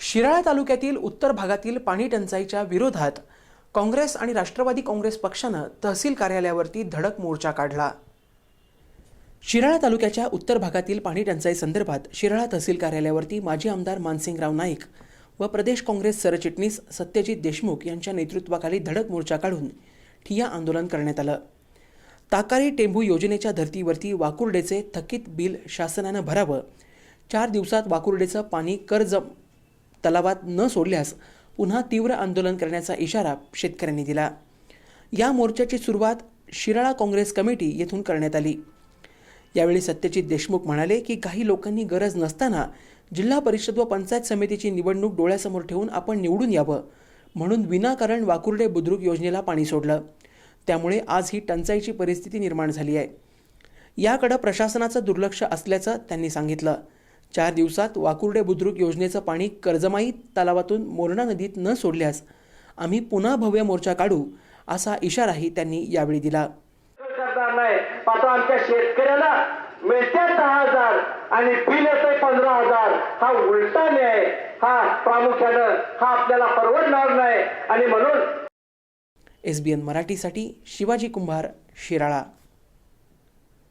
शिराळा तालुक्यातील उत्तर भागातील पाणी टंचाईच्या विरोधात काँग्रेस आणि राष्ट्रवादी काँग्रेस पक्षानं तहसील कार्यालयावरती धडक मोर्चा काढला. शिराळा तालुक्याच्या उत्तर भागातील पाणी टंचाई संदर्भात शिराळा तहसील कार्यालयावरती माजी आमदार मानसिंगराव नाईक व प्रदेश काँग्रेस सरचिटणीस सत्यजित देशमुख यांच्या नेतृत्वाखाली धडक मोर्चा काढून ठिय्या आंदोलन करण्यात आलं. ताकारी टेंभू योजनेच्या धर्तीवरती वाकुर्डेचे थकीत बिल शासनानं भरावं. चार दिवसात वाकुर्डेचं पाणी कर्ज तलावात न सोडल्यास पुन्हा तीव्र आंदोलन करण्याचा इशारा शेतकऱ्यांनी दिला. या मोर्चाची सुरुवात शिराळा काँग्रेस कमिटी येथून करण्यात आली. यावेळी सत्यजित देशमुख म्हणाले की काही लोकांनी गरज नसताना जिल्हा परिषद व पंचायत समितीची निवडणूक डोळ्यासमोर ठेवून आपण निवडून यावं. म्हणून विनाकारण वाकुर्डे बुद्रुक योजनेला पाणी सोडलं. त्यामुळे आज ही टंचाईची परिस्थिती निर्माण झाली आहे. याकडं प्रशासनाचं दुर्लक्ष असल्याचं त्यांनी सांगितलं. चार दिवसात वाकुर्डे बुद्रुक योजनेचं पाणी कर्जमाई तलावातून मोरणा नदीत न सोडल्यास आम्ही पुन्हा भव्य मोर्चा काढू असा इशाराही त्यांनी यावेळी दिला. आमच्या शेतकऱ्याला मिळते दहा हजार आणि बिल येतंय पंधरा हजार. हा उलटा न्याय हा प्रामुख्यानं हा आपल्याला परवडणार नाही. आणि म्हणून एस बी एन मराठीसाठी शिवाजी कुंभार शिराळा.